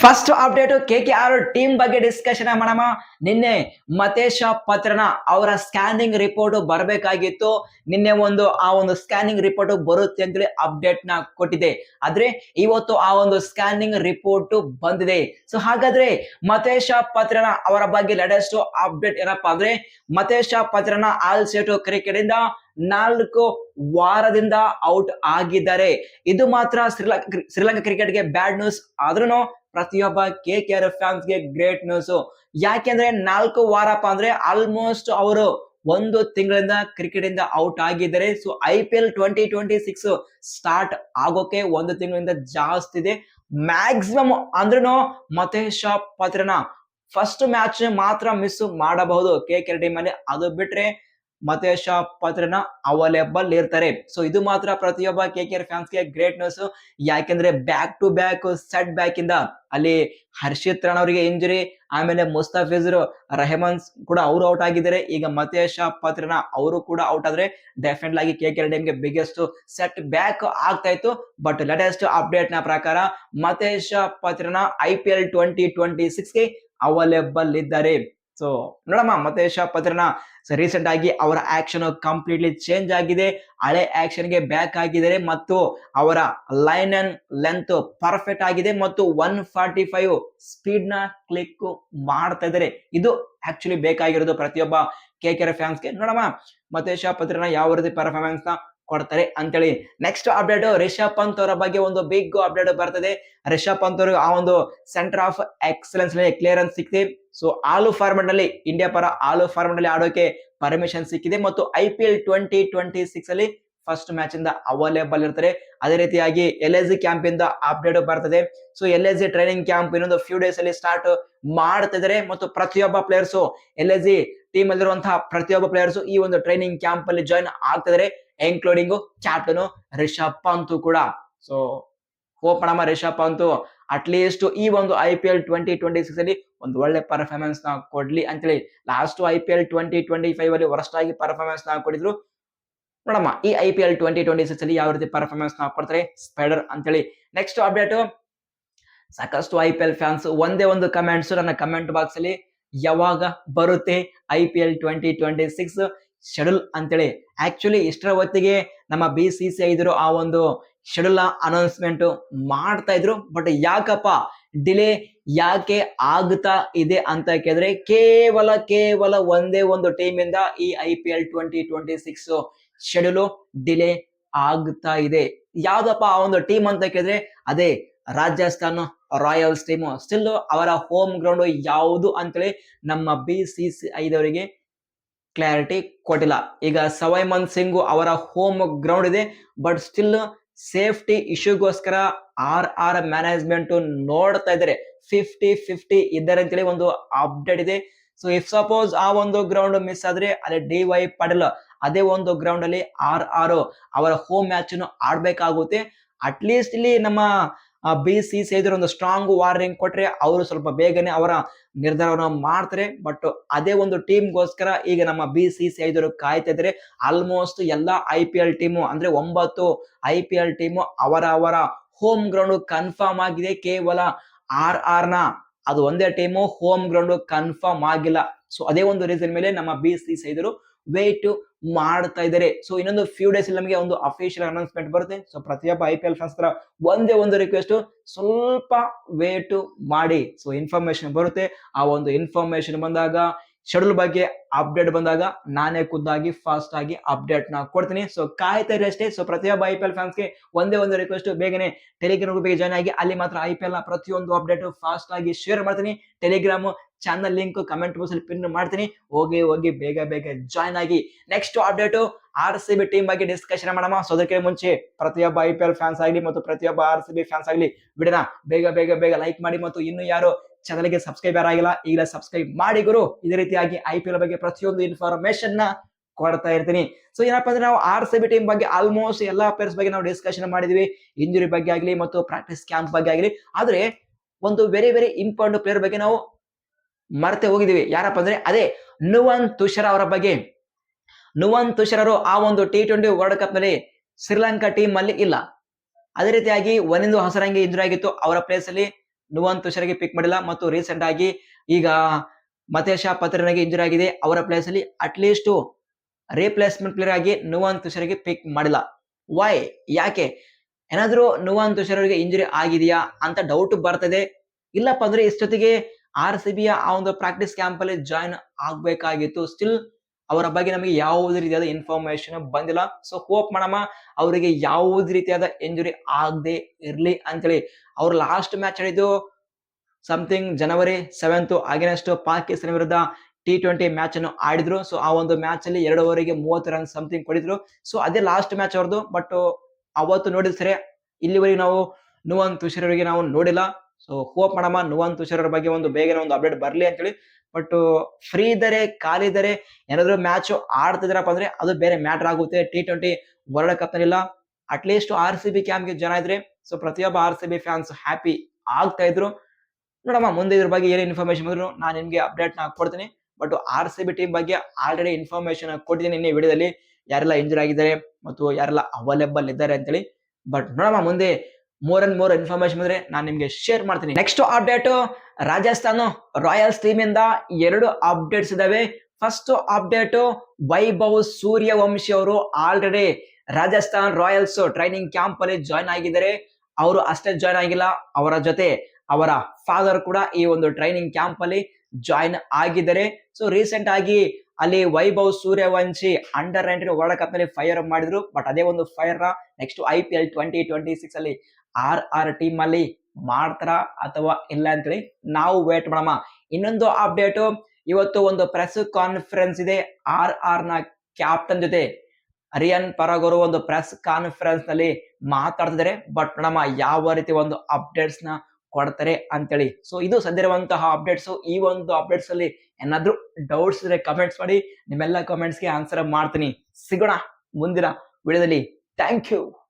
First update K K R team ಬಗ್ಗೆ discussion ಮಾಡೋಣ. ನಿನ್ನೆ ಮತೇಶ ಪತ್ರನ ಅವರ ಸ್ಕ್ಯಾನಿಂಗ್ ರಿಪೋರ್ಟ್ ಬರಬೇಕಾಗಿತ್ತು. ನಿನ್ನೆ ಒಂದು, ಆ ಒಂದು ಸ್ಕ್ಯಾನಿಂಗ್ ರಿಪೋರ್ಟ್ ಬರುತ್ತೆ ಅಂತೇಳಿ ಅಪ್ಡೇಟ್ನ ಕೊಟ್ಟಿದೆ. ಆದ್ರೆ ಇವತ್ತು ಆ ಒಂದು ಸ್ಕ್ಯಾನಿಂಗ್ ರಿಪೋರ್ಟ್ ಬಂದಿದೆ. ಸೊ ಹಾಗಾದ್ರೆ ಮತೇಶ ಪತ್ರನ ಅವರ ಬಗ್ಗೆ ಲೇಟೆಸ್ಟ್ ಅಪ್ಡೇಟ್ ಏನಪ್ಪಾ ಅಂದ್ರೆ, ಮತೇಶ ಪತ್ರನ ಆಲ್ ಸೇಟು ಕ್ರಿಕೆಟ್ ಇಂದ ನಾಲ್ಕು ವಾರದಿಂದ ಔಟ್ ಆಗಿದ್ದಾರೆ. ಇದು ಮಾತ್ರ ಶ್ರೀಲಂಕಾ ಶ್ರೀಲಂಕಾ ಕ್ರಿಕೆಟ್ಗೆ ಬ್ಯಾಡ್ ನ್ಯೂಸ್ ಆದ್ರೂ ಪ್ರತಿಯೊಬ್ಬ ಕೆ ಕೆ ಆರ್ ಫ್ಯಾನ್ಸ್ಗೆ ಗ್ರೇಟ್ ನ್ಯೂಸ್ ಯಾಕೆಂದ್ರೆ ನಾಲ್ಕು ವಾರಪ್ಪ ಅಂದ್ರೆ ಆಲ್ಮೋಸ್ಟ್ ಅವರು ಒಂದು ತಿಂಗಳಿಂದ ಕ್ರಿಕೆಟ್ ಇಂದ ಔಟ್ ಆಗಿದ್ದಾರೆ. So I P L twenty twenty six start ಆಗೋಕೆ ಒಂದು ತಿಂಗಳಿಂದ ಜಾಸ್ತಿ ಇದೆ. ಮ್ಯಾಕ್ಸಿಮಮ್ ಅಂದ್ರೂ ಮತೇಶ್ ಪತ್ರನ ಫಸ್ಟ್ ಮ್ಯಾಚ್ ಮಾತ್ರ ಮಿಸ್ ಮಾಡಬಹುದು ಕೆ ಕೆ ಟೀಮ್ ಅಲ್ಲಿ. ಅದು ಬಿಟ್ರೆ ಮತೇಶ ಪಾತ್ರನ ಅವೈಲೇಬಲ್ ಇರ್ತಾರೆ. ಸೊ ಇದು ಮಾತ್ರ ಪ್ರತಿಯೊಬ್ಬ ಕೆ ಕೆ ಆರ್ ಫ್ಯಾನ್ಸ್ಗೆ ಗ್ರೇಟ್ ನ್ಯೂಸ್ ಯಾಕೆಂದ್ರೆ back to back set back ಇಂದ ಅಲ್ಲಿ ಹರ್ಷಿತ್ ರಾಣ್ ಅವರಿಗೆ ಇಂಜುರಿ ಆಮೇಲೆ ಮುಸ್ತಾಫಿಜರ್ ರೆಹಮಾನ್ಸ್ ಕೂಡ ಅವರು ಔಟ್ ಆಗಿದ್ದಾರೆ. ಈಗ ಮತೇಶ ಪಾತ್ರನ ಅವರು ಕೂಡ ಔಟ್ ಆದ್ರೆ ಡೆಫಿನೆಟ್ ಆಗಿ ಕೆ ಕೆ ಟೀಮ್ಗೆ ಬಿಗ್ಗೆಸ್ಟ್ ಸೆಟ್ ಬ್ಯಾಕ್ ಆಗ್ತಾ ಇತ್ತು. ಬಟ್ ಲೇಟೆಸ್ಟ್ ಅಪ್ಡೇಟ್ನ ಪ್ರಕಾರ Matheesha Pathirana I P L twenty twenty ಸಿಕ್ಸ್ಗೆ available ಇದ್ದಾರೆ. ಸೊ ನೋಡಮ್ಮ ಮತೇಶ ಪತ್ರನ ರೀಸೆಂಟ್ ಆಗಿ ಅವರ ಆಕ್ಷನ್ ಕಂಪ್ಲೀಟ್ಲಿ ಚೇಂಜ್ ಆಗಿದೆ. ಹಳೆ ಆಕ್ಷನ್ಗೆ ಬ್ಯಾಕ್ ಆಗಿದ್ದಾರೆ ಮತ್ತು ಅವರ ಲೈನ್ ಅಂಡ್ ಲೆಂತ್ ಪರ್ಫೆಕ್ಟ್ ಆಗಿದೆ ಮತ್ತು ಒನ್ ಫಾರ್ಟಿ ಫೈವ್ ಸ್ಪೀಡ್ನ ಕ್ಲಿಕ್ ಮಾಡ್ತಾ ಇದ್ದಾರೆ. ಇದು ಆಕ್ಚುಲಿ ಬೇಕಾಗಿರೋದು ಪ್ರತಿಯೊಬ್ಬ ಕೆ ಕೆ ಫ್ಯಾನ್ಸ್ಗೆ ನೋಡಮ್ಮ ಮತೇಶ ಪತ್ರನ ಯಾವ ರೀತಿ ಪರ್ಫಾರ್ಮೆನ್ಸ್ನ ಕೊಡ್ತಾರೆ ಅಂತೇಳಿ. ನೆಕ್ಸ್ಟ್ ಅಪ್ಡೇಟ್ ರಿಷಬ್ ಪಂತ್ ಅವರ ಬಗ್ಗೆ ಒಂದು ಬಿಗ್ ಅಪ್ಡೇಟ್ ಬರ್ತದೆ. ರಿಷಬ್ ಪಂತ್ ಅವರು ಆ ಒಂದು ಸೆಂಟರ್ ಆಫ್ ಎಕ್ಸಲೆನ್ಸ್ನಲ್ಲಿ ಕ್ಲಿಯರೆನ್ಸ್ ಸಿಕ್ಕಿದೆ. ಸೊ ಆಲು ಫಾರ್ಮೆಟ್ನಲ್ಲಿ ಇಂಡಿಯಾ ಪರ ಆಲು ಫಾರ್ಮೆಟ್ನಲ್ಲಿ ಆಡೋಕೆ ಪರ್ಮಿಷನ್ ಸಿಕ್ಕಿದೆ ಮತ್ತು I P L twenty twenty six ಅಲ್ಲಿ ಫಸ್ಟ್ ಮ್ಯಾಚ್ ಇಂದ ಅವೈಲೇಬಲ್ ಇರ್ತಾರೆ. ಅದೇ ರೀತಿಯಾಗಿ ಎಲ್ ಎಸ್ ಜಿ ಕ್ಯಾಂಪ್ ಇಂದ ಅಪ್ಡೇಟ್ ಬರ್ತದೆ. So L S G training camp ಇನ್ನೊಂದು ಫ್ಯೂ ಡೇಸ್ ಅಲ್ಲಿ ಸ್ಟಾರ್ಟ್ ಮಾಡ್ತಿದ್ದಾರೆ ಮತ್ತು ಪ್ರತಿಯೊಬ್ಬ players L S G team ಅಲ್ಲಿರುವಂತಹ ಪ್ರತಿಯೊಬ್ಬ ಪ್ಲೇಯರ್ಸ್ ಈ ಒಂದು ಟ್ರೈನಿಂಗ್ ಕ್ಯಾಂಪ್ ಅಲ್ಲಿ ಜಾಯಿನ್ ಆಗ್ತಿದ್ದಾರೆ ಇನ್ಕ್ಲೂಡಿಂಗ್ ಕ್ಯಾಪ್ಟನ್ ರಿಷಬ್ ಪಂತ್ ಕೂಡ ಸೊ ಹೋಪ್ ಮಾಡಮ್ಮ ರಿಷಬ್ ಪಂತ್ ಅಟ್ಲೀಸ್ಟ್ ಈ ಒಂದು I P L twenty twenty six ಅಲ್ಲಿ ಒಂದು ಒಳ್ಳೆ ಪರ್ಫಾರ್ಮೆನ್ಸ್ನ ಕೊಡ್ಲಿ ಅಂತೇಳಿ. Last I P L twenty twenty five ಅಲ್ಲಿ ಆಗಿ ಪರ್ಫಾರ್ಮೆನ್ಸ್ನ ಕೊಡಿದ್ರು. ನೋಡಮ್ಮ, ಈ I P L twenty twenty six ಅಲ್ಲಿ ಯಾವ ರೀತಿ ಪರ್ಫಾರ್ಮೆನ್ಸ್ನ ಕೊಡ್ತಾರೆ? ಸ್ಪೈಡರ್ ಅಂತೇಳಿ. ನೆಕ್ಸ್ಟ್ ಅಪ್ಡೇಟ್ ಸಾಕಷ್ಟು ಐ ಪಿ ಎಲ್ ಫ್ಯಾನ್ಸ್ ಒಂದೇ ಒಂದು ಕಮೆಂಟ್ಸ್ ನನ್ನ ಕಮೆಂಟ್ ಬಾಕ್ಸ್ ಅಲ್ಲಿ ಯಾವಾಗ ಬರುತ್ತೆ I P L twenty twenty six schedule ಅಂತೇಳಿ. ಆಕ್ಚುಲಿ ಇಷ್ಟರ ಹೊತ್ತಿಗೆ ನಮ್ಮ ಬಿ ಸಿ ಸಿ ಇದ್ರು ಆ ಒಂದು ಶೆಡ್ಯೂಲ್ ಅನೌನ್ಸ್ಮೆಂಟ್ ಮಾಡ್ತಾ ಇದ್ರು. ಬಟ್ ಯಾಕಪ್ಪ? ಡಿಲೇ ಯಾಕೆ ಆಗ್ತಾ ಇದೆ ಅಂತ ಕೇಳಿದ್ರೆ ಕೇವಲ ಕೇವಲ ಒಂದೇ ಒಂದು ಟೀಮ್ ಇಂದ ಈ I P L twenty twenty six schedule delay ಆಗ್ತಾ ಇದೆ. ಯಾವ್ದಪ್ಪ ಆ ಒಂದು ಟೀಮ್ ಅಂತ ಕೇಳಿದ್ರೆ ಅದೇ ರಾಜಸ್ಥಾನ್ ರಾಯಲ್ಸ್ ಟೀಮ್ ಸ್ಟಿಲ್ ಅವರ ಹೋಮ್ ಗ್ರೌಂಡ್ ಯಾವುದು ಅಂತೇಳಿ ನಮ್ಮ ಬಿ ಸಿ ಸಿ ಐದವರಿಗೆ ಕ್ಲಾರಿಟಿ ಕೊಟ್ಟಿಲ್ಲ. ಈಗ ಸವಾಯ್ ಮನ್ ಸಿಂಗ್ ಅವರ ಹೋಮ್ ಗ್ರೌಂಡ್ ಇದೆ ಬಟ್ ಸ್ಟಿಲ್ ಸೇಫ್ಟಿ ಇಶ್ಯೂಗೋಸ್ಕರ ಆರ್ ಆರ್ ಮ್ಯಾನೇಜ್ಮೆಂಟ್ ನೋಡ್ತಾ ಇದ್ದಾರೆ. ಫಿಫ್ಟಿ ಫಿಫ್ಟಿ ಇದ್ದಾರೆ ಅಂತೇಳಿ ಒಂದು ಅಪ್ಡೇಟ್ ಇದೆ. ಸೊ ಇಫ್ ಸಪೋಸ್ ಆ ಒಂದು ಗ್ರೌಂಡ್ ಮಿಸ್ ಆದ್ರೆ ಅಲ್ಲಿ ಡಿ ವೈ ಪಡಲ್ ಅದೇ ಒಂದು ಗ್ರೌಂಡ್ ಅಲ್ಲಿ ಆರ್ ಆರ್ ಅವರ ಹೋಮ್ ಮ್ಯಾಚ್ ಆಡ್ಬೇಕಾಗುತ್ತೆ. ಅಟ್ಲೀಸ್ಟ್ ಇಲ್ಲಿ ನಮ್ಮ ಬಿ ಸಿ ಸಿ ಒಂದು ಸ್ಟ್ರಾಂಗ್ ವಾರ್ನಿಂಗ್ ಕೊಟ್ರೆ ಅವರು ಸ್ವಲ್ಪ ಬೇಗನೆ ಅವರ ನಿರ್ಧಾರವನ್ನು ಮಾಡ್ತಾರೆ. ಬಟ್ ಅದೇ ಒಂದು ಟೀಮ್ಗೋಸ್ಕರ ಈಗ ನಮ್ಮ ಬಿ ಸಿ ಸಿ ಐದರು ಕಾಯ್ತಾ ಇದ್ದಾರೆ ಆಲ್ಮೋಸ್ಟ್ ಎಲ್ಲಾ ಐ ಪಿ ಎಲ್ ಟೀಮು ಅಂದ್ರೆ ಒಂಬತ್ತು ಐ ಪಿ ಎಲ್ ಟೀಮು ಅವರ ಅವರ ಹೋಮ್ ಗ್ರೌಂಡ್ ಕನ್ಫರ್ಮ್ ಆಗಿದೆ. ಕೇವಲ ಆರ್ ಆರ್ನ ಅದು ಒಂದೇ ಟೀಮು ಹೋಮ್ ಗ್ರೌಂಡ್ ಕನ್ಫರ್ಮ್ ಆಗಿಲ್ಲ. ಸೊ ಅದೇ ಒಂದು ರೀಸನ್ ಮೇಲೆ ನಮ್ಮ ಬಿ ಸಿ ಸಿ ಐದರು ವೇಟ್ ಮಾಡ್ತಾ ಇದ್ದಾರೆ. ಸೊ ಇನ್ನೊಂದು ಫ್ಯೂ ಡೇಸ್ ನಮಗೆ ಒಂದು ಅಫಿಷಿಯಲ್ ಅನೌನ್ಸ್ಮೆಂಟ್ ಬರುತ್ತೆ. ಸೊ ಪ್ರತಿಯೊಬ್ಬ ಐ ಪಿ ಎಲ್ ಫ್ಯಾನ್ಸ್ ಒಂದೇ ಒಂದು ರಿಕ್ವೆಸ್ಟ್ ಸ್ವಲ್ಪ ವೇಟ್ ಮಾಡಿ. ಸೊ ಇನ್ಫಾರ್ಮೇಶನ್ ಬರುತ್ತೆ. ಆ ಒಂದು ಇನ್ಫಾರ್ಮೇಶನ್ ಬಂದಾಗ ಶೆಡ್ಯೂಲ್ ಬಗ್ಗೆ ಅಪ್ಡೇಟ್ ಬಂದಾಗ ನಾನೇ ಖುದ್ದಾಗಿ ಫಾಸ್ಟ್ ಆಗಿ ಅಪ್ಡೇಟ್ನ ಕೊಡ್ತೀನಿ. ಸೊ ಕಾಯ್ತಾ ಇರಿ ಅಷ್ಟೇ. ಸೊ ಪ್ರತಿಯೊಬ್ಬ ಐ ಪಿ ಎಲ್ ಫ್ಯಾನ್ಸ್ಗೆ ಒಂದೇ ಒಂದು ರಿಕ್ವೆಸ್ಟ್ ಬೇಗನೆ ಟೆಲಿಗ್ರಾಮ್ ಗ್ರೂಪ್ಗೆ ಜಾಯ್ನ್ ಆಗಿ, ಅಲ್ಲಿ ಮಾತ್ರ ಐ ಪಿ ಎಲ್ನ ಪ್ರತಿಯೊಂದು ಅಪ್ಡೇಟ್ ಫಾಸ್ಟ್ ಆಗಿ ಶೇರ್ ಮಾಡ್ತೀನಿ. Telegram channel link comment box ಅಲ್ಲಿ ಪಿನ್ ಮಾಡ್ತೀನಿ. ಹೋಗಿ ಹೋಗಿ, ಬೇಗ ಬೇಗ ಜಾಯ್ನ್ ಆಗಿ. Next update R C B team ಬಗ್ಗೆ ಡಿಸ್ಕಷನ್ ಮಾಡೋಣ. ಸೊ ಅದಕ್ಕೆ ಮುಂಚೆ ಪ್ರತಿಯೊಬ್ಬ ಐ ಪಿ ಎಲ್ ಫ್ಯಾನ್ಸ್ ಆಗಲಿ ಮತ್ತು ಪ್ರತಿಯೊಬ್ಬ ಆರ್ ಸಿ ಬಿ ಫ್ಯಾನ್ಸ್ ಆಗಲಿ, ವಿಡಿಯೋನ ಬೇಗ ಬೇಗ ಬೇಗ ಲೈಕ್ ಮಾಡಿ ಮತ್ತು ಇನ್ನು ಯಾರು ಚಾನಲ್ಗೆ ಸಬ್ಸ್ಕ್ರೈಬರ್ ಆಗಿಲ್ಲ, ಈಗಲೇ ಸಬ್ಸ್ಕ್ರೈಬ್ ಮಾಡಿ ಗುರು. ಇದೇ ರೀತಿಯಾಗಿ ಐ ಪಿ ಎಲ್ ಬಗ್ಗೆ ಪ್ರತಿಯೊಂದು ಇನ್ಫಾರ್ಮೇಶನ್ನ ಕೊಡ್ತಾ ಇರ್ತೀನಿ. ಸೊ ಏನಪ್ಪ ಅಂದ್ರೆ ನಾವು ಆರ್ ಸಿ ಬಿ ಟೀಮ್ ಬಗ್ಗೆ ಆಲ್ಮೋಸ್ಟ್ ಎಲ್ಲಾ ಪ್ಲೇಯರ್ಸ್ ಬಗ್ಗೆ ನಾವು ಡಿಸ್ಕಷನ್ ಮಾಡಿದ್ವಿ. ಇಂಜುರಿ ಬಗ್ಗೆ ಆಗಲಿ ಮತ್ತು ಪ್ರಾಕ್ಟೀಸ್ ಕ್ಯಾಂಪ್ ಬಗ್ಗೆ ಆಗಲಿ. ಆದ್ರೆ, ಒಂದು ವೆರಿ ವೆರಿ ಇಂಪಾರ್ಟೆಂಟ್ ಪ್ಲೇಯರ್ ಬಗ್ಗೆ ನಾವು ಮರೆತೆ ಹೋಗಿದೀವಿ. ಯಾರಪ್ಪ ಅಂದ್ರೆ ಅದೇ ನುವನ್ ತುಷಾರ್ ಅವರ ಬಗ್ಗೆ. ನುವನ್ ತುಷಾರ್ ಅವರು ಆ ಒಂದು ಟಿ ಟ್ವೆಂಟಿ ವರ್ಲ್ಡ್ ಕಪ್ನಲ್ಲಿ ಶ್ರೀಲಂಕಾ ಟೀಮ್ ಅಲ್ಲಿ ಇಲ್ಲ. ಅದೇ ರೀತಿಯಾಗಿ ಒಂದಿಂದು ಹಸರಂಗಿ ಇಂಜುರಿ ಆಗಿತ್ತು ಅವರ ಪ್ಲೇಸ್ ಅಲ್ಲಿ. ನುವಾನ್ ತುಷಾರ್ಗೆ ಪಿಕ್ ಮಾಡಿಲ್ಲ ಮತ್ತು ರೀಸೆಂಟ್ ಆಗಿ ಈಗ ಮತೇಶ ಪತ್ರನಿಗೆ ಇಂಜುರಿ ಆಗಿದೆ. ಅವರ ಪ್ಲೇಸ್ ಅಲ್ಲಿ ಅಟ್ಲೀಸ್ಟ್ ರೀಪ್ಲೇಸ್ಮೆಂಟ್ ಪ್ಲೇಯರ್ ಆಗಿ ನುವಾನ್ ತುಷಾರ್ಗೆ ಪಿಕ್ ಮಾಡಿಲ್ಲ. ವೈ ಯಾಕೆ? ಏನಾದರೂ ನುವಾನ್ ತುಷಾರ್ ಇಂಜುರಿ ಆಗಿದೆಯಾ ಅಂತ ಡೌಟ್ ಬರ್ತದೆ. ಇಲ್ಲಪ್ಪ ಅಂದ್ರೆ ಇಷ್ಟೊತ್ತಿಗೆ ಆರ್ ಸಿ ಬಿಯ ಆ ಒಂದು ಪ್ರಾಕ್ಟೀಸ್ ಕ್ಯಾಂಪ್ ಅಲ್ಲಿ ಜಾಯಿನ್ ಆಗ್ಬೇಕಾಗಿತ್ತು. ಸ್ಟಿಲ್ ಅವರ ಬಗ್ಗೆ ನಮಗೆ ಯಾವುದೇ ರೀತಿಯಾದ ಇನ್ಫಾರ್ಮೇಶನ್ ಬಂದಿಲ್ಲ. ಸೊ ಹೋಪ್ ಮಾಡಮ್ಮ ಅವರಿಗೆ ಯಾವುದೇ ರೀತಿಯಾದ ಇಂಜುರಿ ಆಗದೆ ಇರಲಿ ಅಂತೇಳಿ. ಅವ್ರ ಲಾಸ್ಟ್ ಮ್ಯಾಚ್ ಆಡಿದ್ದು something January seventh against Pakistan ವಿರುದ್ಧ ಟಿ ಟ್ವೆಂಟಿ ಮ್ಯಾಚ್ ಅನ್ನು ಆಡಿದ್ರು. ಸೊ ಆ ಒಂದು ಮ್ಯಾಚ್ ಅಲ್ಲಿ ಎರಡು ಓವರಿಗೆ ಮೂವತ್ತು ರನ್ ಸಮಥಿಂಗ್ ಕೊಡಿದ್ರು. ಸೊ ಅದೇ ಲಾಸ್ಟ್ ಮ್ಯಾಚ್ ಅವ್ರದ್ದು. ಬಟ್ ಅವತ್ತು ನೋಡಿದ್ರೆ ಇಲ್ಲಿವರೆಗೆ ನಾವು ನುವನ್ ತುಷಾರ್ ಅವರಿಗೆ ನಾವು ನೋಡಿಲ್ಲ. ಸೊ ಹೋಪ್ ಮಾಡಮ್ಮ ನುವನ್ ತುಷಾರ್ ಅವ್ರ ಬಗ್ಗೆ ಒಂದು ಬೇಗನೆ ಒಂದು ಅಪ್ಡೇಟ್ ಬರಲಿ ಅಂತೇಳಿ. ಬಟ್ ಫ್ರೀ ಇದ್ದಾರೆ, ಖಾಲಿ ಇದ್ದಾರೆ, ಏನಾದ್ರು ಮ್ಯಾಚ್ ಆಡ್ತಿದ್ರಪ್ಪ ಅಂದ್ರೆ ಅದು ಬೇರೆ ಮ್ಯಾಟರ್ ಆಗುತ್ತೆ. ಟಿ ಟ್ವೆಂಟಿ ವರ್ಲ್ಡ್ ಕಪ್ ನಲ್ಲಿಲ್ಲ. ಅಟ್ಲೀಸ್ಟ್ ಆರ್ ಸಿ ಬಿ ಕ್ಯಾಂಪ್ಗೆ ಜನ ಇದ್ರೆ ಸೊ ಪ್ರತಿಯೊಬ್ಬ R C B fans happy ಆಗ್ತಾ ಇದ್ರು. ನೋಡಮ್ಮ, ಮುಂದೆ ಇದ್ರ ಬಗ್ಗೆ ಏನೇ ಇನ್ಫಾರ್ಮೇಶನ್ ಬಂದ್ರು ನಾನು ನಿಮ್ಗೆ ಅಪ್ಡೇಟ್ನ ಕೊಡ್ತೀನಿ. But R C B team ಬಗ್ಗೆ ಆಲ್ರೆಡಿ ಇನ್ಫಾರ್ಮೇಶನ್ ಕೊಟ್ಟಿದ್ದೀನಿ ನಿನ್ನೆ ವಿಡಿಯೋದಲ್ಲಿ ಯಾರೆಲ್ಲ ಇಂಜೂರ್ ಆಗಿದ್ದಾರೆ ಮತ್ತು ಯಾರೆಲ್ಲ ಅವೈಲೇಬಲ್ ಇದ್ದಾರೆ ಅಂತೇಳಿ. ಬಟ್ ನೋಡಮ್ಮ, ಮುಂದೆ ಮೋರ್ ಅಂಡ್ ಮೋರ್ ಇನ್ಫಾರ್ಮೇಶನ್ ಬಂದ್ರೆ ನಾನು ನಿಮಗೆ ಶೇರ್ ಮಾಡ್ತೀನಿ. Next update Rajasthan Royals team ಇಂದ ಎರಡು ಅಪ್ಡೇಟ್ಸ್ ಇದಾವೆ. ಫಸ್ಟ್ ಅಪ್ಡೇಟ್ ವೈಭವ್ ಸೂರ್ಯವಂಶಿ ಅವರು already Rajasthan Royals training camp ಅಲ್ಲಿ ಜಾಯ್ನ್ ಆಗಿದ್ದಾರೆ. ಅವರು ಅಷ್ಟೇ ಜಾಯ್ನ್ ಆಗಿಲ್ಲ, ಅವರ ಜೊತೆ ಅವರ ಫಾದರ್ ಕೂಡ ಈ ಒಂದು ಟ್ರೈನಿಂಗ್ ಕ್ಯಾಂಪ್ ಅಲ್ಲಿ ಜಾಯ್ನ್ ಆಗಿದ್ದಾರೆ. ಸೊ ರೀಸೆಂಟ್ ಆಗಿ ಅಲ್ಲಿ Vaibhav Suryavanshi under nineteen world ಕಪ್ನಲ್ಲಿ fire ಮಾಡಿದ್ರು ಬಟ್ ಅದೇ ಒಂದು fire next I P L twenty twenty six ಅಲ್ಲಿ ಆರ್ ಆರ್ ಟೀಮ್ ಅಲ್ಲಿ ಮಾಡ್ತಾರ ಅಥವಾ ಇಲ್ಲ ಅಂತೇಳಿ ನಾವು ವೇಟ್ ಮಾಡಮ್ಮ ಇನ್ನೊಂದು ಅಪ್ಡೇಟ್ ಇವತ್ತು ಒಂದು ಪ್ರೆಸ್ ಕಾನ್ಫರೆನ್ಸ್ ಇದೆ. ಆರ್ ಆರ್ನ ಕ್ಯಾಪ್ಟನ್ ಜೊತೆ ಅರಿಯನ್ ಪರಾಗ್ ಅವರು ಒಂದು ಪ್ರೆಸ್ ಕಾನ್ಫರೆನ್ಸ್ನಲ್ಲಿ ಮಾತಾಡ್ತಿದ್ದಾರೆ. ಬಟ್ ನಮ್ಮ ಯಾವ ರೀತಿ ಒಂದು ಅಪ್ಡೇಟ್ಸ್ನ ಕೊಡ್ತಾರೆ ಅಂತೇಳಿ. ಸೊ ಇದು ಸದ್ಯರುವಂತಹ ಅಪ್ಡೇಟ್ಸ್ ಈ ಒಂದು ಅಪ್ಡೇಟ್ಸ್ ಅಲ್ಲಿ ಏನಾದ್ರೂ ಡೌಟ್ಸ್ ಇದ್ರೆ ಕಮೆಂಟ್ಸ್ ಮಾಡಿ. ನಿಮ್ಮೆಲ್ಲ ಕಮೆಂಟ್ಸ್ಗೆ ಆನ್ಸರ್ ಮಾಡ್ತೀನಿ. ಸಿಗೋಣ ಮುಂದಿನ ವಿಡಿಯೋದಲ್ಲಿ. Thank you